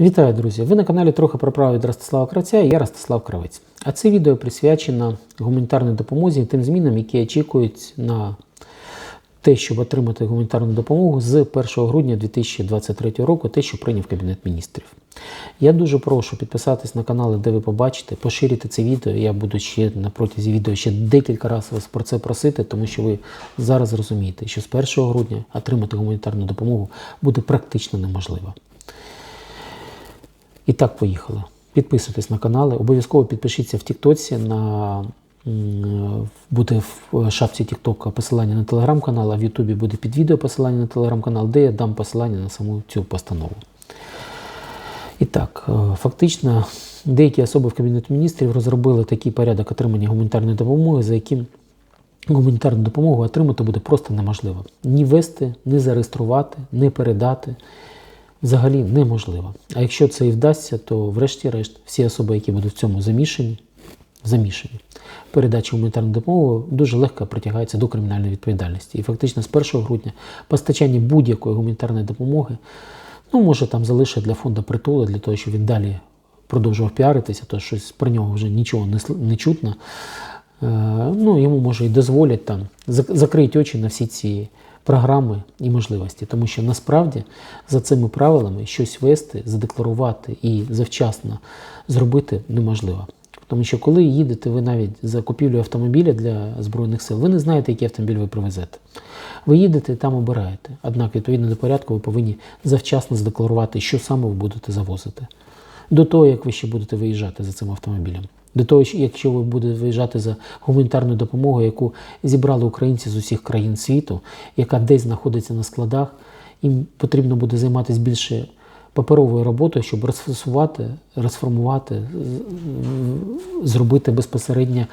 Вітаю, друзі! Ви на каналі трохи про право від Ростислава Кравця і я Ростислав Кравець. А це відео присвячено гуманітарній допомозі і тим змінам, які очікують на те, щоб отримати гуманітарну допомогу з 1 грудня 2023 року, те, що прийняв Кабінет міністрів. Я дуже прошу підписатись на канали, де ви побачите, поширити це відео. Я буду ще на протязі відео ще декілька разів вас про це просити, тому що ви зараз розумієте, що з 1 грудня отримати гуманітарну допомогу буде практично неможливо. І так, поїхали. Підписуйтесь на канали, обов'язково підпишіться в Тіктоці на буде в шапці Тіктока посилання на телеграм-канал, а в Ютубі буде під відео посилання на телеграм-канал, де я дам посилання на саму цю постанову. І так, е, фактично, деякі особи в Кабінеті міністрів розробили такий порядок отримання гуманітарної допомоги, за яким гуманітарну допомогу отримати буде просто неможливо. Ні ввести, ні зареєструвати, ні передати взагалі неможливо. А якщо це і вдасться, то врешті-решт всі особи, які будуть в цьому замішані, замішані, передача гуманітарної допомоги дуже легко притягається до кримінальної відповідальності. І фактично з 1 грудня постачання будь-якої гуманітарної допомоги, ну може там залишить для фонду притули, для того, щоб він далі продовжував піаритися, то щось про нього вже нічого не, не чутно. Е, ну, йому може і дозволять там зак- закрити очі на всі ці програми і можливості, тому що насправді за цими правилами щось вести, задекларувати і завчасно зробити неможливо. Тому що коли їдете ви навіть за купівлю автомобіля для Збройних сил, ви не знаєте, який автомобіль ви привезете. Ви їдете і там обираєте. Однак, відповідно до порядку, ви повинні завчасно задекларувати, що саме ви будете завозити. До того, як ви ще будете виїжджати за цим автомобілем. До того, якщо ви будете виїжджати за гуманітарною допомогою, яку зібрали українці з усіх країн світу, яка десь знаходиться на складах, їм потрібно буде займатися більше паперовою роботою, щоб розфасувати, розформувати, зробити безпосередньо,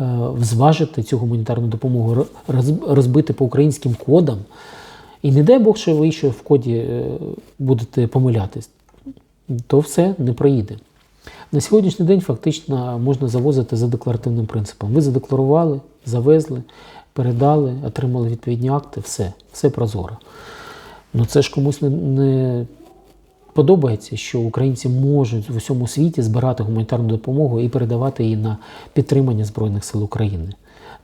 е, зважити цю гуманітарну допомогу, розбити по українським кодам. І не дай Бог, що ви ще в коді е, будете помилятись, то все не проїде. На сьогоднішній день фактично можна завозити за декларативним принципом. Ви задекларували, завезли, передали, отримали відповідні акти, все, все прозоро. Ну це ж комусь не, не подобається, що українці можуть в усьому світі збирати гуманітарну допомогу і передавати її на підтримання Збройних сил України.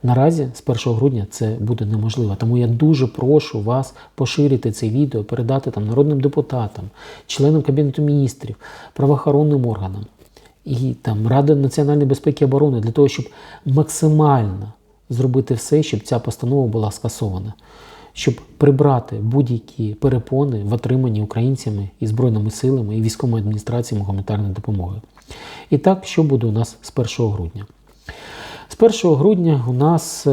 Наразі з 1 грудня це буде неможливо. Тому я дуже прошу вас поширити це відео, передати там народним депутатам, членам Кабінету міністрів, правоохоронним органам і там Ради національної безпеки і оборони для того, щоб максимально зробити все, щоб ця постанова була скасована, щоб прибрати будь-які перепони в отриманні українцями і збройними силами і військовими адміністраціями гуманітарної допомоги. І так, що буде у нас з 1 грудня? З 1 грудня у нас е,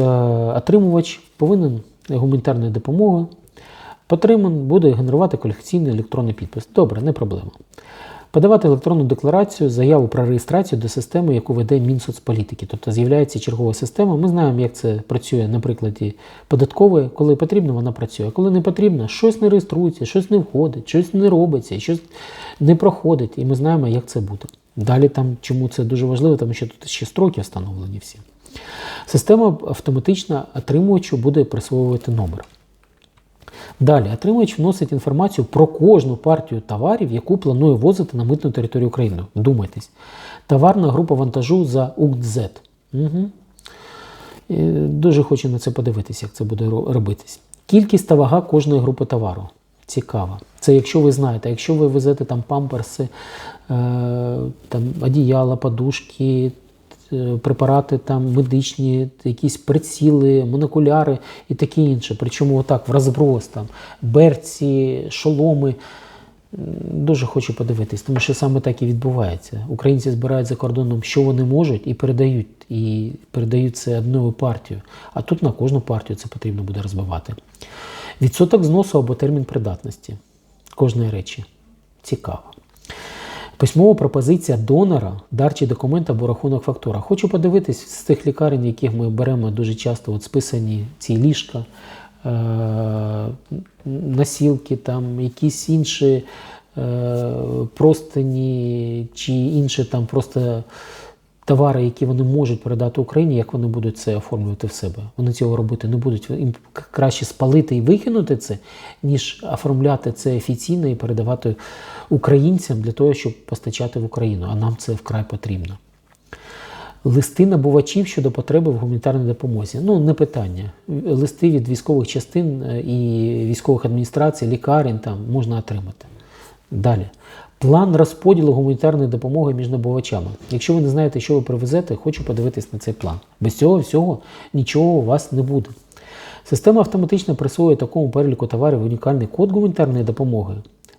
отримувач повинен гуманітарної допомоги Потриман буде генерувати кваліфікаційний електронний підпис. Добре, не проблема. Подавати електронну декларацію, заяву про реєстрацію до системи, яку веде Мінсоцполітики. Тобто з'являється чергова система. Ми знаємо, як це працює на прикладі податкової. Коли потрібно, вона працює. А коли не потрібно, щось не реєструється, щось не входить, щось не робиться, щось не проходить. І ми знаємо, як це буде. Далі там, чому це дуже важливо, тому що тут ще строки встановлені всі. Система автоматично отримувачу буде присвоювати номер. Далі отримувач вносить інформацію про кожну партію товарів, яку планує возити на митну територію України. Вдумайтесь. Товарна група вантажу за УКДЗ. Угу. Дуже хочу на це подивитися, як це буде робитись. Кількість та вага кожної групи товару. Цікаво. Це якщо ви знаєте, якщо ви везете там памперси, е, там одіяла, подушки, препарати там медичні, якісь приціли, монокуляри і таке інше. Причому отак в розброс, там берці, шоломи. Дуже хочу подивитись, тому що саме так і відбувається. Українці збирають за кордоном, що вони можуть, і передають, і передають це одною партію. А тут на кожну партію це потрібно буде розбивати. Відсоток зносу або термін придатності кожної речі. Цікаво. Письмова пропозиція донора, дарчі документ або рахунок фактура. Хочу подивитись з тих лікарень, яких ми беремо дуже часто, от списані ці ліжка, е- насілки, там, якісь інші е- простині чи інші там просто товари, які вони можуть передати Україні, як вони будуть це оформлювати в себе. Вони цього робити не будуть. Їм краще спалити і викинути це, ніж оформляти це офіційно і передавати українцям для того, щоб постачати в Україну. А нам це вкрай потрібно. Листи набувачів щодо потреби в гуманітарній допомозі. Ну, не питання. Листи від військових частин е, і військових адміністрацій, лікарень там можна отримати. Далі. План розподілу гуманітарної допомоги між набувачами. Якщо ви не знаєте, що ви привезете, хочу подивитись на цей план. Без цього всього нічого у вас не буде. Система автоматично присвоює такому переліку товарів унікальний код гуманітарної допомоги.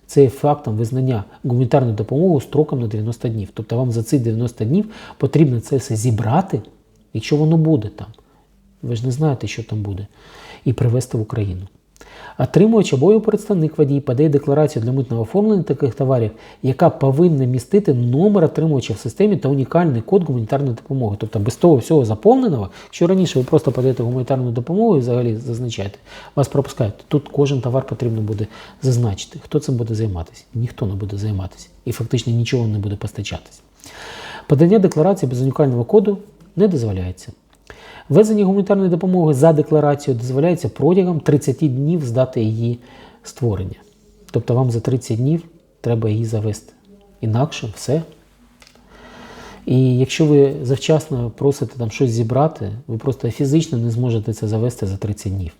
Це є фактом визнання гуманітарної допомоги строком на 90 днів. Тобто вам за ці 90 днів потрібно це все зібрати, якщо воно буде там. Ви ж не знаєте, що там буде, і привезти в Україну. Отримувач або його представник водій подає декларацію для митного оформлення таких товарів, яка повинна містити номер отримувача в системі та унікальний код гуманітарної допомоги. Тобто без того всього заповненого, якщо раніше ви просто подаєте гуманітарну допомогу і взагалі зазначаєте, вас пропускають. Тут кожен товар потрібно буде зазначити. Хто цим буде займатися? Ніхто не буде займатися. І фактично нічого не буде постачатися. Подання декларації без унікального коду не дозволяється. Ввезення гуманітарної допомоги за декларацією дозволяється протягом 30 днів з дати її створення. Тобто вам за 30 днів треба її завести. Інакше все. І якщо ви завчасно просите там щось зібрати, ви просто фізично не зможете це завести за 30 днів.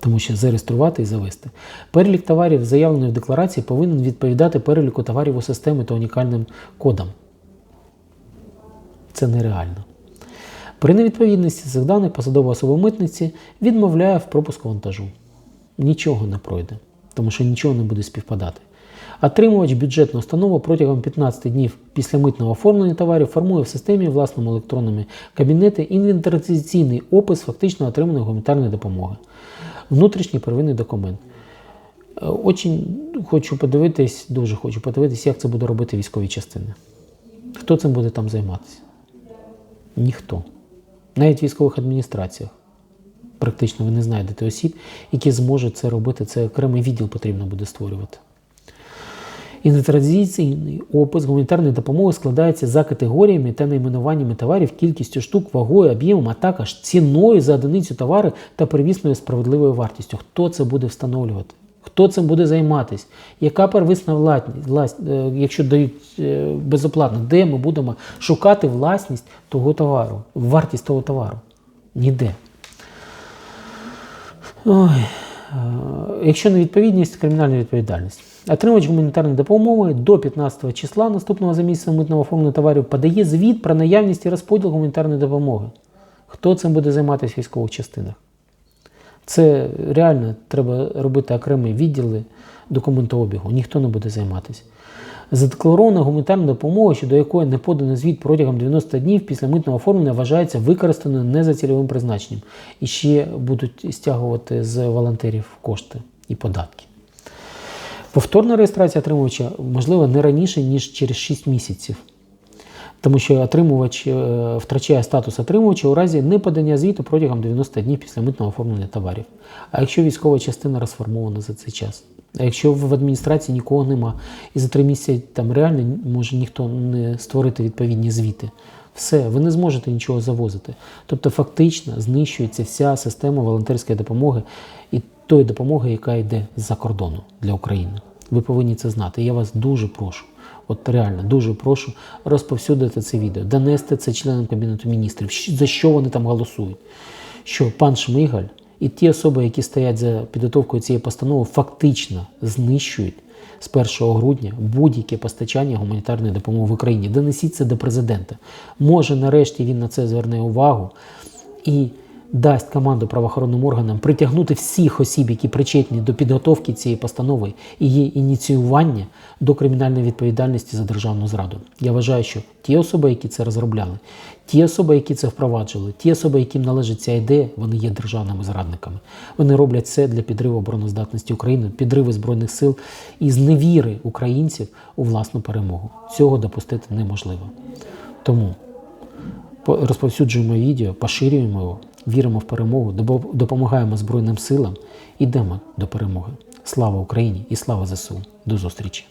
Тому що зареєструвати і завести. Перелік товарів, заявлений в декларації, повинен відповідати переліку товарів у системі та унікальним кодам. Це нереально. При невідповідності цих даних посадова особа митниці відмовляє в пропуску вантажу. Нічого не пройде, тому що нічого не буде співпадати. Отримувач бюджетну установу протягом 15 днів після митного оформлення товарів формує в системі власному електронному кабінеті інвентаризаційний опис фактично отриманої гуманітарної допомоги. Внутрішній первинний документ. Е, Очень хочу подивитись, дуже хочу подивитись, як це буде робити військові частини. Хто цим буде там займатися? Ніхто. Навіть в військових адміністраціях. Практично ви не знайдете осіб, які зможуть це робити. Це окремий відділ потрібно буде створювати. Інвентаризаційний опис гуманітарної допомоги складається за категоріями та найменуваннями товарів, кількістю штук, вагою, об'ємом, а також ціною за одиницю товару та первісною справедливою вартістю. Хто це буде встановлювати? Хто цим буде займатися? Яка первісна власність, власть, е, якщо дають е, безоплатно, де ми будемо шукати власність того товару, вартість того товару? Ніде. Ой. Е, Якщо невідповідність, кримінальна відповідальність. Отримувач гуманітарної допомоги до 15 числа наступного за місяцем митного оформлення товарів подає звіт про наявність і розподіл гуманітарної допомоги. Хто цим буде займатися в військових частинах? Це реально треба робити окремі відділи документообігу. Ніхто не буде займатися. Задекларована гуманітарна допомога, щодо якої не подано звіт протягом 90 днів після митного оформлення, вважається використаною не за цільовим призначенням. І ще будуть стягувати з волонтерів кошти і податки. Повторна реєстрація отримувача можлива не раніше, ніж через 6 місяців. Тому що отримувач е, втрачає статус отримувача у разі неподання звіту протягом 90 днів після митного оформлення товарів. А якщо військова частина розформована за цей час? А якщо в адміністрації нікого нема, і за три місяці там реально може ніхто не створити відповідні звіти, все, ви не зможете нічого завозити. Тобто фактично знищується вся система волонтерської допомоги і тої допомоги, яка йде з-за кордону для України. Ви повинні це знати. Я вас дуже прошу. От реально дуже прошу розповсюдити це відео, донести це членам Кабінету міністрів, за що вони там голосують. Що пан Шмигаль і ті особи, які стоять за підготовкою цієї постанови, фактично знищують з 1 грудня будь-яке постачання гуманітарної допомоги в Україні. Донесіть це до президента. Може, нарешті він на це зверне увагу і дасть команду правоохоронним органам притягнути всіх осіб, які причетні до підготовки цієї постанови і її ініціювання до кримінальної відповідальності за державну зраду. Я вважаю, що ті особи, які це розробляли, ті особи, які це впроваджували, ті особи, яким належить ця ідея, вони є державними зрадниками. Вони роблять це для підриву обороноздатності України, підриву збройних сил і зневіри українців у власну перемогу. Цього допустити неможливо. Тому розповсюджуємо відео, поширюємо його, віримо в перемогу, допомагаємо Збройним силам, ідемо до перемоги. Слава Україні і слава ЗСУ. До зустрічі!